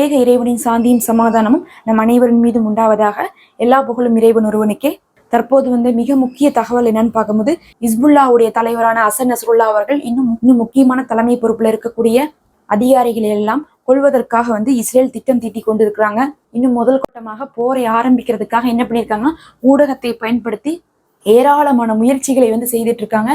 ஏக இறைவனின் சாந்தியும் சமாதானமும் நம் அனைவரின் மீதும் உண்டாவதாக எல்லா புகழும் இறைவன் ஒருவனுக்கே. தற்போது வந்து மிக முக்கிய தகவல் என்னன்னு பார்க்கும்போது இஸ்புல்லாவுடைய தலைவரான அசன் நசருல்லா அவர்கள் இன்னும் இன்னும் முக்கியமான தலைமை பொறுப்புல இருக்கக்கூடிய அதிகாரிகள் எல்லாம் கொள்வதற்காக வந்து இஸ்ரேல் திட்டம் தீட்டி கொண்டிருக்கிறாங்க. இன்னும் முதல் கூட்டமாக போரை ஆரம்பிக்கிறதுக்காக என்ன பண்ணியிருக்காங்கன்னா ஊடகத்தை பயன்படுத்தி ஏராளமான முயற்சிகளை வந்து செய்துட்டு இருக்காங்க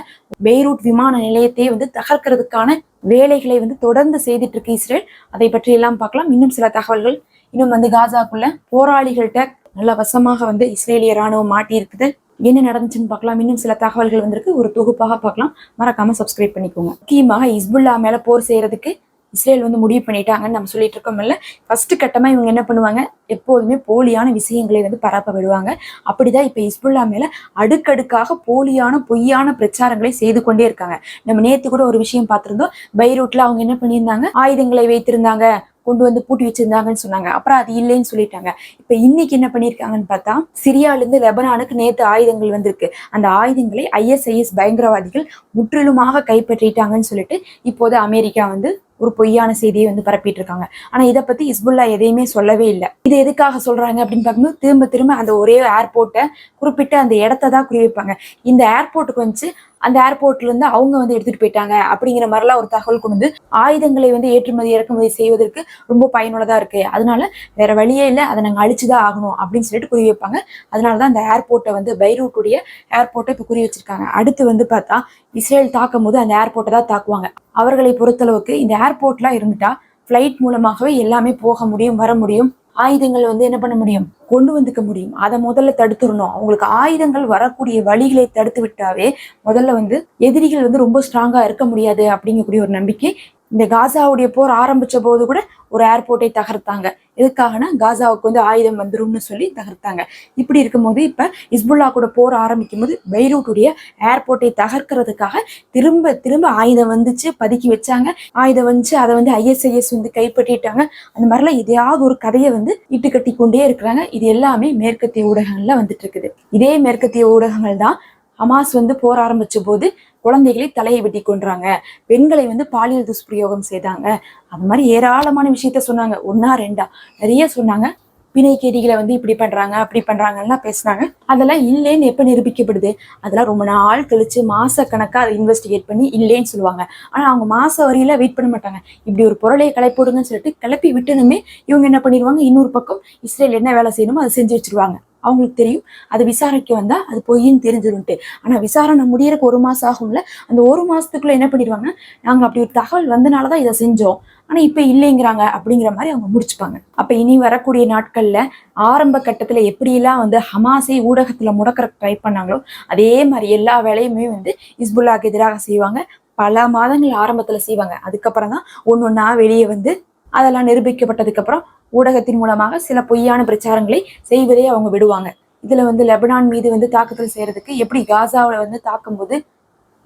பெய்ரூட் விமான நிலையத்தை வந்து தகர்க்கிறதுக்கான வேலைகளை வந்து தொடர்ந்து செய்துட்டு இருக்கு இஸ்ரேல். அதை பற்றி எல்லாம் பார்க்கலாம். இன்னும் சில தகவல்கள். இன்னும் வந்து காசாக்குள்ள போராளிகள்கிட்ட நல்ல வசமாக வந்து இஸ்ரேலிய ராணுவம் மாட்டி இருக்குது என்ன நடந்துச்சுன்னு பார்க்கலாம். இன்னும் சில தகவல்கள் வந்திருக்கு. ஒரு தொகுப்பாக பார்க்கலாம். மறக்காம சப்ஸ்கிரைப் பண்ணிக்கோங்க. முக்கியமாக இஸ்புல்லா மேல போர் செய்யறதுக்கு இஸ்ரேல் வந்து முடிவு பண்ணிட்டாங்கன்னு நம்ம சொல்லிட்டு இருக்கோம்ல. ஃபர்ஸ்ட் கட்டமா இவங்க என்ன பண்ணுவாங்க? எப்போதுமே போலியான விஷயங்களை வந்து பரப்ப விடுவாங்க. அப்படிதான் இப்ப இஸ்புல்லா மேல அடுக்கடுக்காக போலியான பொய்யான பிரச்சாரங்களை செய்து கொண்டே இருக்காங்க. நம்ம நேத்து கூட ஒரு விஷயம் பார்த்திருந்தோம். பைரூட்ல அவங்க என்ன பண்ணியிருந்தாங்க? ஆயுதங்களை வைத்திருந்தாங்க. கொண்டு வந்து பூட்டி வச்சிருந்தாங்கன்னு சொன்னாங்க. அப்புறம் அது இல்லைன்னு சொல்லிட்டாங்க. இப்ப இன்னைக்கு என்ன பண்ணிருக்காங்கன்னு பார்த்தா சிரியால இருந்து லெபனானுக்கு நேத்து ஆயுதங்கள் வந்திருக்கு. அந்த ஆயுதங்களை ஐஎஸ்ஐஎஸ் பயங்கரவாதிகள் முற்றிலுமாக கைப்பற்றிட்டாங்கன்னு சொல்லிட்டு இப்போது அமெரிக்கா வந்து ஒரு பொய்யான செய்தியை வந்து பரப்பிட்டு இருக்காங்க ஆனா இதை பத்தி இஸ்புல்லா எதையுமே சொல்லவே இல்லை. இது எதுக்காக சொல்றாங்க அப்படின்னு பார்க்கும்போது திரும்ப திரும்ப அந்த ஒரே ஏர்போர்ட்டை குறிப்பிட்ட அந்த இடத்த தான் குறி வைப்பாங்க இந்த ஏர்போர்ட்டுக்கு வந்து அந்த ஏர்போர்ட்ல இருந்து அவங்க வந்து எடுத்துட்டு போயிட்டாங்க. அப்படிங்கிற மாதிரிலாம் ஒரு தகவல் கொண்டு வந்து ஆயுதங்களை வந்து ஏற்றுமதி இறக்குமதி செய்வதற்கு ரொம்ப பயனுள்ளதா இருக்கு. அதனால வேற வழியே இல்லை. அதை நாங்கள் அழிச்சுதான் ஆகணும் அப்படின்னு சொல்லிட்டு குறி வைப்பாங்க. அதனாலதான் அந்த ஏர்போர்ட்டை வந்து பைரூட்டுடைய ஏர்போர்ட்டை இப்போ குறி வச்சிருக்காங்க. அடுத்து வந்து பார்த்தா இஸ்ரேல் தாக்கும் போது அந்த ஏர்போர்ட்டை தான் தாக்குவாங்க. அவர்களை பொறுத்தளவுக்கு இந்த ஏர்போர்ட்லாம் இருந்துட்டா ஃப்ளைட் மூலமாகவே எல்லாமே போக முடியும் வர முடியும். ஆயுதங்கள் வந்து என்ன பண்ண முடியும்? கொண்டு வந்துக்க முடியும். அதை முதல்ல தடுத்துடணும். அவங்களுக்கு ஆயுதங்கள் வரக்கூடிய வழிகளை தடுத்து விட்டாவே முதல்ல வந்து எதிரிகள் வந்து ரொம்ப ஸ்ட்ராங்கா இருக்க முடியாது அப்படிங்கக்கூடிய ஒரு நம்பிக்கை இந்த காசாவுடைய போர் ஆரம்பிச்ச போது கூட ஒரு ஏர்போர்ட்டை தகர்த்தாங்க. எதுக்காகனா காசாவுக்கு வந்து ஆயுதம் வந்துரும்னு சொல்லி தகர்த்தாங்க. இப்படி இருக்கும்போது இப்ப இஸ்புல்லா கூட போர் ஆரம்பிக்கும் போது பைரூட்டுடைய ஏர்போர்ட்டை தகர்க்கிறதுக்காக திரும்ப திரும்ப ஆயுதம் வந்துச்சு பதுக்கி வச்சாங்க. ஆயுதம் வந்துச்சு அதை வந்து ஐஎஸ்ஐஎஸ் வந்து கைப்பற்றிட்டாங்க. அந்த மாதிரிலாம் எதையாவது ஒரு கதையை வந்து இட்டு கட்டி கொண்டே இருக்கிறாங்க. இது எல்லாமே மேற்கத்திய ஊடகங்கள்ல வந்துட்டு இருக்குது. இதே மேற்கத்திய ஊடகங்கள் தான் ஹமாஸ் வந்து போர் ஆரம்பிச்ச போது குழந்தைகளை தலையை வெட்டி கொன்றாங்க. பெண்களை வந்து பாலியல் துஷ்பிரயோகம் செய்தாங்க. அது மாதிரி ஏராளமான விஷயத்த சொன்னாங்க. ஒன்னா ரெண்டா. நிறைய சொன்னாங்க. பிணைக்கேடிகளை வந்து இப்படி பண்றாங்க அப்படி பண்றாங்கலாம் பேசுனாங்க. அதெல்லாம் இல்லைன்னு எப்ப நிரூபிக்கப்படுது? அதெல்லாம் ரொம்ப நாள் கழிச்சு மாச கணக்கா அதை இன்வெஸ்டிகேட் பண்ணி இல்லைன்னு சொல்லுவாங்க. ஆனா அவங்க மாச வரையில வெயிட் பண்ண மாட்டாங்க. இப்படி ஒரு பொருளை கிளப்பிவிடுங்கன்னு சொல்லிட்டு கிளப்பி விட்டனுமே இவங்க என்ன பண்ணிடுவாங்க? இன்னொரு பக்கம் இஸ்ரேல் என்ன வேலை செய்யணுமோ அதை செஞ்சு வச்சிருவாங்க. அவங்களுக்கு தெரியும். அது விசாரிக்க வந்தா அது பொய்ன்னு தெரிஞ்சிரும்ட்டு. ஆனா விசாரணை முடியறக்கு ஒரு மாசம் ஆகும்ல. அந்த ஒரு மாசத்துக்குள்ள என்ன பண்ணிடுவாங்க நாங்க அப்படி ஒரு தகவல் வந்தனாலதான் இதை செஞ்சோம். ஆனா இப்ப இல்லைங்கிறாங்க அப்படிங்கிற மாதிரி அவங்க முடிச்சுப்பாங்க. அப்ப இனி வரக்கூடிய நாட்கள்ல ஆரம்ப கட்டத்துல எப்படியெல்லாம் வந்து ஹமாஸை ஊடகத்துல முடக்கிற ட்ரை பண்ணாங்களோ அதே மாதிரி எல்லா வேலையுமே வந்து இஸ்புல்லாக்கு எதிராக செய்வாங்க. பல மாதங்கள் ஆரம்பத்துல செய்வாங்க. அதுக்கப்புறம் தான் ஒன்னு ஒன்னா வெளியே வந்து அதெல்லாம் நிரூபிக்கப்பட்டதுக்கு அப்புறம் ஊடகத்தின் மூலமாக சில பொய்யான பிரச்சாரங்களை செய்வதை அவங்க விடுவாங்க. இதுல வந்து லெபனான் மீது வந்து தாக்குதல் செய்யறதுக்கு எப்படி காசாவில் வந்து தாக்கும்போது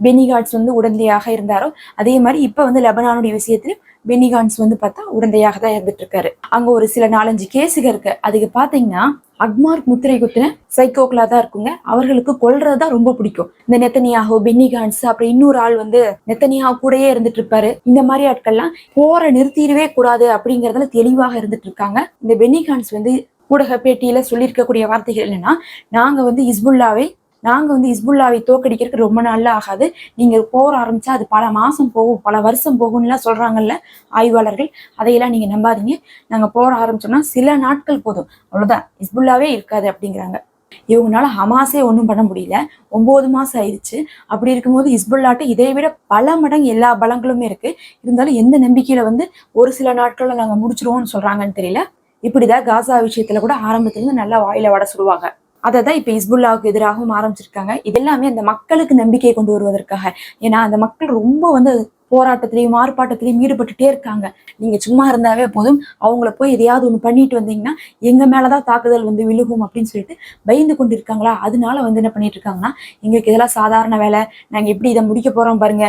பெனிகாட்ஸ் வந்து உடந்தையாக இருந்தாரோ அதே மாதிரி இப்போ வந்து லெபனானுடைய விஷயத்திலும் பெனிகான்ஸ் வந்து பார்த்தா உடந்தையாக தான் இருந்துட்டு இருக்காரு அங்க ஒரு சில நாலஞ்சு கேஸுக இருக்கு. அதுக்கு பாத்தீங்கன்னா அக்மார்க் முத்திரை குத்தின சைக்கோக்களா தான் இருக்குங்க. அவர்களுக்கு கொல்றதுதான் ரொம்ப பிடிக்கும். இந்த நெத்தனியாகோ பென்னிகான்ஸ் அப்புறம் இன்னொரு ஆள் வந்து நெத்தனியா கூடயே இருந்துட்டு இருப்பாரு இந்த மாதிரி ஆட்கள்லாம் போற நிறுத்திடவே கூடாது அப்படிங்கறதுல தெளிவாக இருந்துட்டு இருக்காங்க இந்த பென்னிகான்ஸ் வந்து ஊடக பேட்டியில சொல்லியிருக்கக்கூடிய வார்த்தைகள் என்னன்னா நாங்க வந்து இஸ்புல்லாவை நாங்க வந்து இஸ்புல்லாவை தோக்கடிக்கிறதுக்கு ரொம்ப நாள்ல ஆகாது. நீங்க போர் ஆரம்பிச்சா அது பல மாசம் போகும் பல வருஷம் போகும்லாம் சொல்றாங்கல்ல ஆய்வாளர்கள். அதையெல்லாம் நீங்க நம்பாதீங்க. நாங்க போர் ஆரம்பிச்சோம்னா சில நாட்கள் போதும். அவ்வளவுதான். இஸ்புல்லாவே இருக்காது அப்படிங்கிறாங்க. இவங்கனால ஹமாஸே ஒன்றும் பண்ண முடியல. ஒம்பது மாசம் ஆயிடுச்சு. அப்படி இருக்கும்போது இஸ்புல்லாட்ட இதை விட பல மடங்கு எல்லா பலங்களுமே இருக்கு. இருந்தாலும் எந்த நம்பிக்கையில வந்து ஒரு சில நாட்கள்ல நாங்க முடிச்சிருவோம்னு சொல்றாங்கன்னு தெரியல. இப்படிதான் காசா விஷயத்துல கூட ஆரம்பத்துல இருந்து நல்லா வாயில வட சுடுவாங்க. அதை தான் இப்போ இஸ்புல்லாவுக்கு எதிராகவும் ஆரம்பிச்சிருக்காங்க. இது எல்லாமே அந்த மக்களுக்கு நம்பிக்கையை கொண்டு வருவதற்காக. ஏன்னா அந்த மக்கள் ரொம்ப வந்து போராட்டத்திலையும் ஆர்ப்பாட்டத்திலையும் ஈடுபட்டுட்டே இருக்காங்க. நீங்க சும்மா இருந்தாவே போதும். அவங்கள போய் எதையாவது ஒன்று பண்ணிட்டு வந்தீங்கன்னா எங்க மேலதான் தாக்குதல் வந்து விழுகும் அப்படின்னு சொல்லிட்டு பயந்து கொண்டு இருக்காங்களா அதனால வந்து என்ன பண்ணிட்டு இருக்காங்கன்னா எங்களுக்கு இதெல்லாம் சாதாரண வேலை. நாங்க எப்படி இதை முடிக்க போறோம் பாருங்க.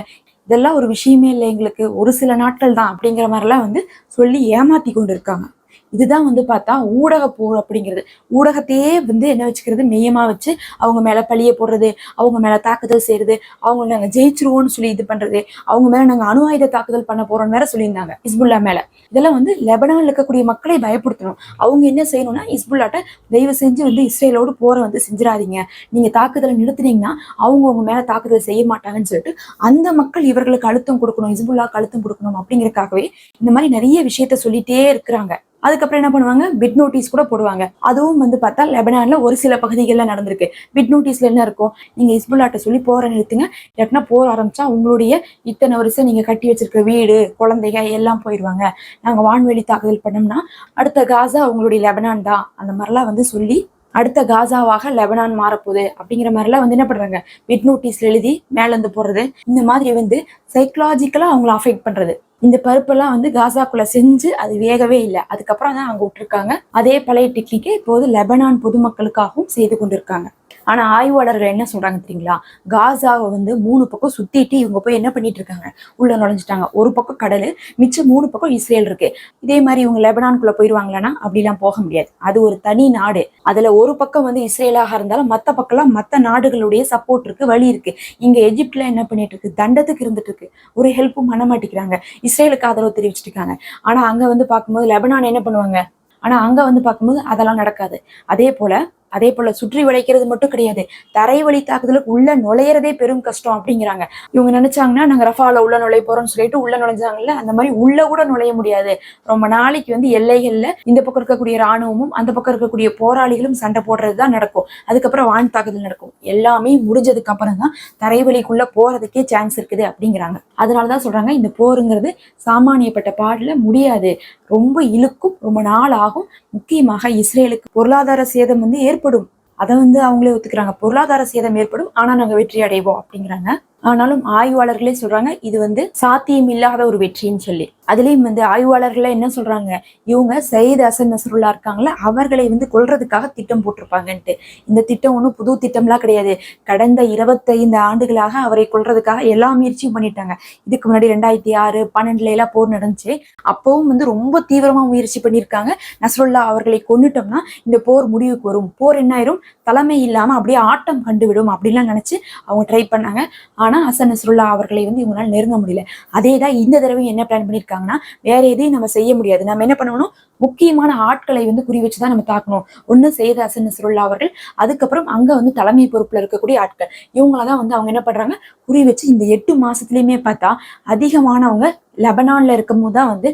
இதெல்லாம் ஒரு விஷயமே இல்லை எங்களுக்கு. ஒரு சில நாட்கள் தான் அப்படிங்கிற மாதிரிலாம் வந்து சொல்லி ஏமாத்தி கொண்டு இருக்காங்க இதுதான் வந்து பார்த்தா ஊடக போர் அப்படிங்கிறது. ஊடகத்தையே வந்து என்ன வச்சுக்கிறது? மையமாக வச்சு அவங்க மேலே பழிய போடுறது அவங்க மேலே தாக்குதல் செய்யறது அவங்க நாங்கள் ஜெயிச்சிருவோம்னு சொல்லி இது பண்ணுறது அவங்க மேலே நாங்கள் அணு ஆயுத தாக்குதல் பண்ண போகிறோம்னு வேற சொல்லியிருந்தாங்க இஸ்புல்லா மேலே. இதெல்லாம் வந்து லெபனானில் இருக்கக்கூடிய மக்களை பயப்படுத்தணும். அவங்க என்ன செய்யணும்னா இஸ்புல்லாட்ட தயவு செஞ்சு வந்து இஸ்ரேலோடு போரை வந்து செஞ்சிடாதீங்க. நீங்கள் தாக்குதலை நிறுத்துனீங்கன்னா அவங்க உங்க மேலே தாக்குதல் செய்ய மாட்டாங்கன்னு சொல்லிட்டு அந்த மக்கள் இவர்களுக்கு அழுத்தம் கொடுக்கணும் இஸ்புல்லாக்கு அழுத்தம் கொடுக்கணும் அப்படிங்கிறதுக்காகவே இந்த மாதிரி நிறைய விஷயத்த சொல்லிட்டே இருக்கிறாங்க. அதுக்கப்புறம் என்ன பண்ணுவாங்க? பிட் நோட்டீஸ் கூட போடுவாங்க. அதுவும் வந்து பார்த்தா லெபனான்ல ஒரு சில பகுதிகளில் நடந்திருக்கு. பிட் நோட்டீஸ்ல என்ன இருக்கும் நீங்க இஸ்புல்லாட்ட சொல்லி போற நிறுத்துங்க. இல்லாட்டினா போர் ஆரம்பிச்சா உங்களுடைய இத்தனை வருஷம் நீங்க கட்டி வச்சிருக்க வீடு குழந்தைங்க எல்லாம் போயிடுவாங்க நாங்க வான்வெளி தாக்குதல் பண்ணோம்னா அடுத்த காசா உங்களுடைய லெபனான் தான். அந்த மாதிரிலாம் வந்து சொல்லி அடுத்த காசாவாக லெபனான் மாறப்போகுது. அப்படிங்கிற மாதிரிலாம் வந்து என்ன பண்றாங்க? பிட் நோட்டீஸ்ல எழுதி மேலேருந்து போடுறது. இந்த மாதிரி வந்து சைக்கலாஜிக்கலா அவங்கள அஃபெக்ட் பண்றது. இந்த பருப்பெல்லாம் வந்து காசாக்குள்ள செஞ்சு அது வேகவே இல்லை. அதுக்கப்புறம் தான் அங்க விட்டுருக்காங்க. அதே பழைய டெக்னிக்கை இப்போது லெபனான் பொதுமக்களுக்காகவும் செய்து கொண்டிருக்காங்க. ஆனா ஆய்வாளர்கள் என்ன சொல்றாங்க தெரியுங்களா? காசாவை வந்து மூணு பக்கம் சுத்திட்டு இவங்க போய் என்ன பண்ணிட்டு இருக்காங்க? உள்ள நுழைஞ்சிட்டாங்க. ஒரு பக்கம் கடல் மிச்சம் மூணு பக்கம் இஸ்ரேல் இருக்கு. இதே மாதிரி இவங்க லெபனான்குள்ள போயிருவாங்களான்னா அப்படிலாம் போக முடியாது. அது ஒரு தனி நாடு. அதுல ஒரு பக்கம் வந்து இஸ்ரேலாக இருந்தாலும் மத்த பக்கம்லாம் மத்த நாடுகளுடைய சப்போர்ட் இருக்கு வழி இருக்கு. இங்க எஜிப்ட்ல என்ன பண்ணிட்டு இருக்கு? தண்டத்துக்கு இருந்துட்டு இருக்கு. ஒரு ஹெல்ப்பும் பண்ண மாட்டேங்கிறாங்க இஸ்ரேலுக்கு ஆதரவு தெரிவிச்சிருக்காங்க ஆனா அங்க வந்து பார்க்கும்போது லெபனான் என்ன பண்ணுவாங்க? ஆனா அங்க வந்து பார்க்கும்போது அதெல்லாம் நடக்காது. அதே போல அதே போல சுற்றி வளைக்கிறது மட்டும் கிடையாது. தரை வழி தாக்குதலுக்கு உள்ள நுழையிறதே பெரும் கஷ்டம் அப்படிங்கிறாங்க. இவங்க நினைச்சாங்கன்னா நாங்க ரஃபால உள்ள நுழைய போறோம்னு சொல்லிட்டு உள்ள நுழைஞ்சாங்கல்ல அந்த மாதிரி உள்ள கூட நுழைய முடியாது. ரொம்ப நாளைக்கு வந்து எல்லைகள்ல இந்த பக்கம் இருக்கக்கூடிய ராணுவமும் அந்த பக்கம் இருக்கக்கூடிய போராளிகளும் சண்டை போடுறது தான் நடக்கும். அதுக்கப்புறம் வான் தாக்குதல் நடக்கும். எல்லாமே முடிஞ்சதுக்கு அப்புறம் தான் தரைவழிக்குள்ள போறதுக்கே சான்ஸ் இருக்குது அப்படிங்கிறாங்க. அதனாலதான் சொல்றாங்க இந்த போருங்கிறது சாமானியப்பட்ட பாடல முடியாது. ரொம்ப இழுக்கும் ரொம்ப நாள் ஆகும். முக்கியமாக இஸ்ரேலுக்கு பொருளாதார சேதம் வந்து ஏற்ப ஏற்படும். அதை வந்து அவங்களே ஒத்துக்கிறாங்க. பொருளாதார சேதம் ஏற்படும். ஆனா நாங்க வெற்றி அடைவோம் அப்படிங்கிறாங்க. ஆனாலும் ஆய்வாளர்களே சொல்றாங்க இது வந்து சாத்தியம் இல்லாத ஒரு வெற்றின்னு சொல்லி. அதுலயும் வந்து ஆய்வாளர்களே என்ன சொல்றாங்க இவங்க சயீத் அசன் நசருல்லா இருக்காங்களே அவர்களை வந்து கொல்றதுக்காக திட்டம் போட்டிருப்பாங்கன்ட்டு. இந்த திட்டம் ஒன்றும் புது திட்டம்லாம் கிடையாது. கடந்த இருபத்தைந்து ஆண்டுகளாக அவரை கொல்றதுக்காக எல்லா முயற்சியும் பண்ணிட்டாங்க. இதுக்கு முன்னாடி ரெண்டாயிரத்தி ஆறு பன்னெண்டுல எல்லாம் போர் நடந்துச்சு. அப்பவும் வந்து ரொம்ப தீவிரமா முயற்சி பண்ணியிருக்காங்க. நசருல்லா அவர்களை கொன்னுட்டோம்னா இந்த போர் முடிவுக்கு வரும். போர் என்ன ஆயிரும்? தலைமை இல்லாம அப்படியே ஆட்டம் கண்டுவிடும் அப்படிலாம் நினைச்சு அவங்க ட்ரை பண்ணாங்க. ஆனா ஹசன் நசருல்லா அவர்களை வந்து இவங்களால நெருங்க முடியல. அதே தான் இந்த தடவை என்ன பிளான் பண்ணியிருக்காங்கன்னா வேற எதையும் நம்ம செய்ய முடியாது. நம்ம என்ன பண்ணணும்? முக்கியமான ஆட்களை வந்து குறி வச்சு தான் நம்ம தாக்கணும். ஒண்ணு செய்த ஹசன் நசருல்லா அவர்கள். அதுக்கப்புறம் அங்க வந்து தலைமை பொறுப்புல இருக்கக்கூடிய ஆட்கள். இவங்களதான் வந்து அவங்க என்ன பண்றாங்க? குறி வச்சு இந்த எட்டு மாசத்துலயுமே பார்த்தா அதிகமானவங்க லெபனான்ல இருக்கும் போது தான் வந்து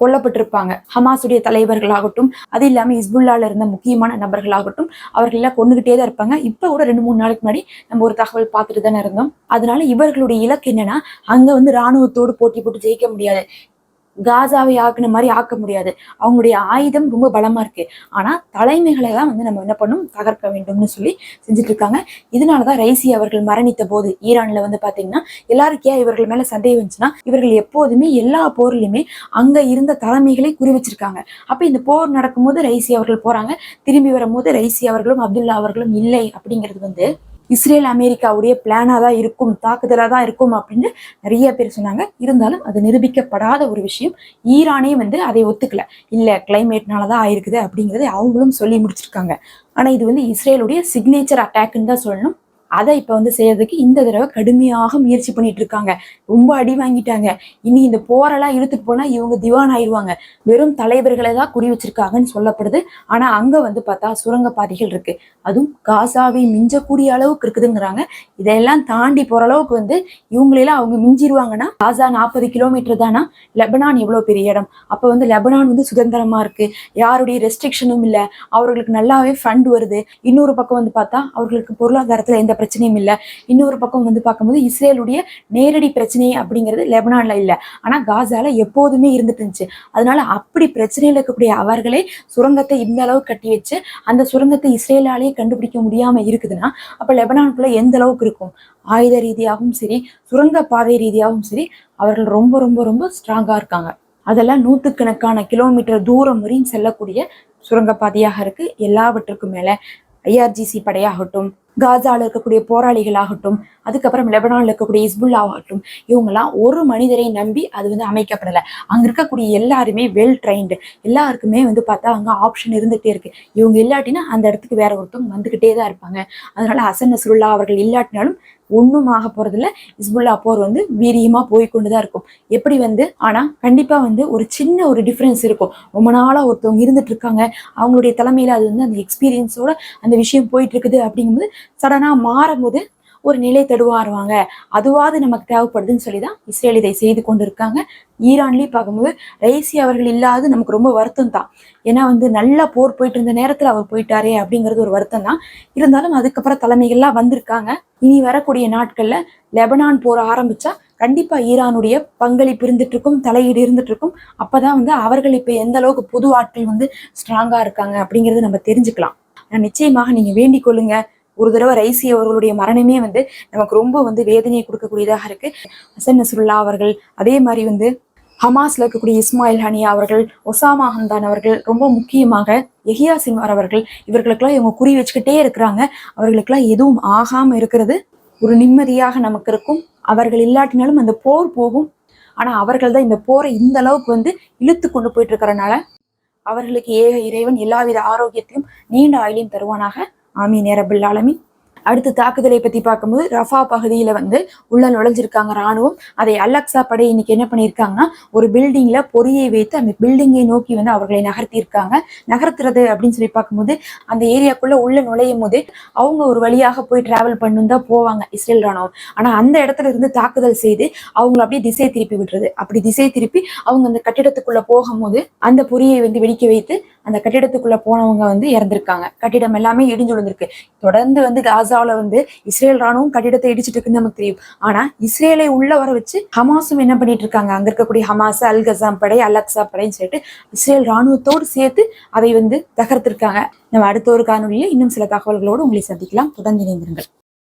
கொல்லப்பட்டிருப்பாங்க. ஹமாஸுடைய தலைவர்களாகட்டும் அது இல்லாம இஸ்புல்லால இருந்த முக்கியமான நபர்களாகட்டும் அவர்கள் எல்லாம் கொண்டுகிட்டே தான் இருப்பாங்க. இப்ப கூட ரெண்டு மூணு நாளைக்கு முன்னாடி நம்ம ஒரு தகவல் பார்த்துட்டு தானே இருந்தோம். அதனால இவர்களுடைய இலக்கு என்னன்னா அங்க வந்து ராணுவத்தோடு போட்டி போட்டு ஜெயிக்க முடியாது. காசாவை ஆக்குன மாதிரி ஆக்க முடியாது. அவங்களுடைய ஆயுதம் ரொம்ப பலமா இருக்கு. ஆனா தலைமைகளை தான் வந்து நம்ம என்ன பண்ணும்? தகர்க்க வேண்டும்னு சொல்லி செஞ்சுட்டு இருக்காங்க. இதனாலதான் ரைசி அவர்கள் மரணித்த போது ஈரான்ல வந்து பாத்தீங்கன்னா எல்லாருக்கே இவர்கள் மேல சந்தேகம் வந்துச்சுன்னா இவர்கள் எப்போதுமே எல்லா போர்லயுமே அங்க இருந்த தலைமைகளை குறி வச்சிருக்காங்க. அப்ப இந்த போர் நடக்கும்போது ரைசி அவர்கள் போறாங்க. திரும்பி வரும்போது ரைசி அவர்களும் அப்துல்லா அவர்களும் இல்லை அப்படிங்கிறது வந்து இஸ்ரேல் அமெரிக்காவுடைய பிளானாக தான் இருக்கும் தாக்குதலா தான் இருக்கும் அப்படின்னு நிறைய பேர் சொன்னாங்க. இருந்தாலும் அது நிரூபிக்கப்படாத ஒரு விஷயம். ஈரானே வந்து அதை ஒத்துக்கல. இல்ல கிளைமேட்னால தான் ஆயிருக்குது அப்படிங்கிறத அவங்களும் சொல்லி முடிச்சிருக்காங்க. ஆனா இது வந்து இஸ்ரேலுடைய சிக்னேச்சர் அட்டாக்னு தான் சொல்லணும். அதை இப்போ வந்து செய்யறதுக்கு இந்த தடவை கடுமையாக முயற்சி பண்ணிட்டு இருக்காங்க. ரொம்ப அடி வாங்கிட்டாங்க. இனி இந்த போரெல்லாம் இழுத்துட்டு போனா இவங்க திவான் ஆயிடுவாங்க வெறும் தலைவர்களை தான் குறி வச்சிருக்காங்கன்னு சொல்லப்படுது. ஆனா அங்க வந்து பார்த்தா சுரங்கப்பாதைகள் இருக்கு. அதுவும் காசாவை மிஞ்சக்கூடிய அளவுக்கு இருக்குதுங்கிறாங்க. இதையெல்லாம் தாண்டி போற அளவுக்கு வந்து இவங்களெல்லாம் அவங்க மிஞ்சிருவாங்கன்னா காசா நாற்பது கிலோமீட்டர் தானா? லெபனான் எவ்வளவு பெரிய இடம்? அப்ப வந்து லெபனான் வந்து சுதந்திரமா இருக்கு. யாருடைய ரெஸ்ட்ரிக்ஷனும் இல்லை. அவர்களுக்கு நல்லாவே ஃபண்ட் வருது. இன்னொரு பக்கம் வந்து பார்த்தா அவர்களுக்கு பொருளாதாரத்துல எந்த பிரச்சனையும் இல்ல. இன்னொரு பக்கம் வந்து பார்க்கும்போது இஸ்ரேலுடைய நேரடி பிரச்சனை அப்படிங்கிறது லெபனான்ல இல்ல. ஆனா காசால எப்போதுமே இருந்துட்டு இருந்துச்சு. அதனால அப்படி பிரச்சனையில இருக்கக்கூடிய அவர்களே சுரங்கத்தை இந்த அளவு கட்டி வச்சு அந்த சுரங்கத்தை இஸ்ரேலாலேயே கண்டுபிடிக்க முடியாம இருக்குதுன்னா அப்ப லெபனானுக்குள்ள எந்த அளவுக்கு இருக்கும்? ஆயுத ரீதியாகவும் சரி சுரங்க பாதை ரீதியாகவும் சரி அவர்கள் ரொம்ப ரொம்ப ரொம்ப ஸ்ட்ராங்கா இருக்காங்க. அதெல்லாம் நூற்றுக்கணக்கான கிலோமீட்டர் தூரம் வரையும் செல்லக்கூடிய சுரங்கப்பாதையாக இருக்கு. எல்லாவற்றுக்கும் மேல ஐஆர்ஜிசி படையாகட்டும் காசாவில் இருக்கக்கூடிய போராளிகள் ஆகட்டும் அதுக்கப்புறம் லெபனானில் இருக்கக்கூடிய இஸ்புல்லா ஆகட்டும் இவங்கெல்லாம் ஒரு மனிதரை நம்பி அது வந்து அமைக்கப்படலை. அங்கே இருக்கக்கூடிய எல்லாருமே வெல் ட்ரைன்டு எல்லாருக்குமே வந்து பார்த்தா அங்கே ஆப்ஷன் இருந்துகிட்டே இருக்கு. இவங்க இல்லாட்டினா அந்த இடத்துக்கு வேற ஒருத்தவங்க வந்துக்கிட்டே தான் இருப்பாங்க. அதனால ஹசன் நசுருல்லா அவர்கள் இல்லாட்டினாலும் ஒன்றும் ஆக போறதில்ல. ஹிஸ்புல்லா போர் வந்து வீரியமா போய் தான் இருக்கும். எப்படி வந்து? ஆனா கண்டிப்பா வந்து ஒரு சின்ன ஒரு டிஃப்ரென்ஸ் இருக்கும். ரொம்ப நாளா ஒருத்தவங்க இருந்துட்டு இருக்காங்க. அவங்களுடைய தலைமையில அது வந்து அந்த எக்ஸ்பீரியன்ஸோட அந்த விஷயம் போயிட்டு இருக்குது அப்படிங்கும்போது சடனா மாறும்போது ஒரு நிலை தடுவாருவாங்க அதுவாது நமக்கு தேவைப்படுதுன்னு சொல்லி தான் இஸ்ரேல் இதை செய்து கொண்டு இருக்காங்க ஈரான்லேயும் பார்க்கும்போது ரைசி அவர்கள் இல்லாத நமக்கு ரொம்ப வருத்தம் தான் ஏன்னா வந்து நல்லா போர் போயிட்டு இருந்த நேரத்தில் அவர் போயிட்டாரே அப்படிங்கிறது ஒரு வருத்தம் தான் இருந்தாலும் அதுக்கப்புறம் தலைமைகள்லாம் வந்திருக்காங்க. இனி வரக்கூடிய நாட்களில் லெபனான் போர் ஆரம்பிச்சா கண்டிப்பாக ஈரானுடைய பங்களிப்பு இருந்துட்டு இருக்கும் தலையீடு இருந்துட்டு இருக்கும் அப்பதான் வந்து அவர்கள் இப்போ எந்த அளவுக்கு புது ஆட்கள் வந்து ஸ்ட்ராங்காக இருக்காங்க அப்படிங்கிறது நம்ம தெரிஞ்சுக்கலாம். நிச்சயமாக நீங்கள் வேண்டிக் கொள்ளுங்கள் ஒரு தடவை ரைசி அவர்களுடைய மரணமே வந்து நமக்கு ரொம்ப வந்து வேதனையை கொடுக்கக்கூடியதாக இருக்கு. ஹசன் நசுல்லா அவர்கள் அதே மாதிரி வந்து ஹமாஸ்ல இருக்கக்கூடிய இஸ்மாயில் ஹனியா அவர்கள் ஒசாமா ஹம்தான் அவர்கள் ரொம்ப முக்கியமாக எஹியா சின்வார் அவர்கள் இவர்களுக்கெல்லாம் இவங்க குறி வச்சுக்கிட்டே இருக்கிறாங்க. அவர்களுக்கெல்லாம் எதுவும் ஆகாம இருக்கிறது. ஒரு நிம்மதியாக நமக்கு இருக்கும். அவர்கள் இல்லாட்டினாலும் அந்த போர் போகும். ஆனா அவர்கள் தான் இந்த போரை இந்த அளவுக்கு வந்து இழுத்து கொண்டு போயிட்டு இருக்கிறனால அவர்களுக்கு ஏக இறைவன் எல்லாவித ஆரோக்கியத்தையும் நீண்ட ஆயுளையும் தருவானாக. ஆமீன் ரபில் ஆலமி அடுத்து தாக்குதலை பத்தி பார்க்கும்போது ரஃபா பகுதியில வந்து உள்ள நுழைஞ்சிருக்காங்க ராணுவம் அதை அலக்ஸா படை இன்னைக்கு என்ன பண்ணியிருக்காங்கன்னா ஒரு பில்டிங்ல பொறியை வைத்து அந்த பில்டிங்கை நோக்கி வந்து அவர்களை நகர்த்தியிருக்காங்க. நகர்த்துறது அப்படின்னு சொல்லி பார்க்கும்போது அந்த ஏரியாக்குள்ள உள்ள நுழையும் போது அவங்க ஒரு வழியாக போய் டிராவல் பண்ணணும் தான் போவாங்க இஸ்ரேல் ராணுவம் ஆனா அந்த இடத்துல இருந்து தாக்குதல் செய்து அவங்கள அப்படியே திசை திருப்பி விடுறது அப்படி திசை திருப்பி அவங்க அந்த கட்டிடத்துக்குள்ள போகும்போது அந்த பொறியை வந்து வெடிக்க வைத்து அந்த கட்டிடத்துக்குள்ள போனவங்க வந்து இறந்திருக்காங்க. கட்டிடம் எல்லாமே இடிஞ்சு விழுந்திருக்கு. தொடர்ந்து வந்து காசாவில் வந்து இஸ்ரேல் ராணுவம் கட்டிடத்தை இடிச்சிட்டு இருக்குன்னு நமக்கு தெரியும். ஆனா இஸ்ரேலை உள்ள வர வச்சு ஹமாஸும் என்ன பண்ணிட்டு இருக்காங்க? அங்க இருக்கக்கூடிய ஹமாஸ் அல் கசாம் படை அலக்ஸா படைன்னு சொல்லிட்டு இஸ்ரேல் ராணுவத்தோடு சேர்த்து அதை வந்து தகர்த்திருக்காங்க. நம்ம அடுத்த ஒரு காணொலியில் இன்னும் சில தகவல்களோடு உங்களை சந்திக்கலாம். தொடர்ந்து இணைந்திருங்கள்.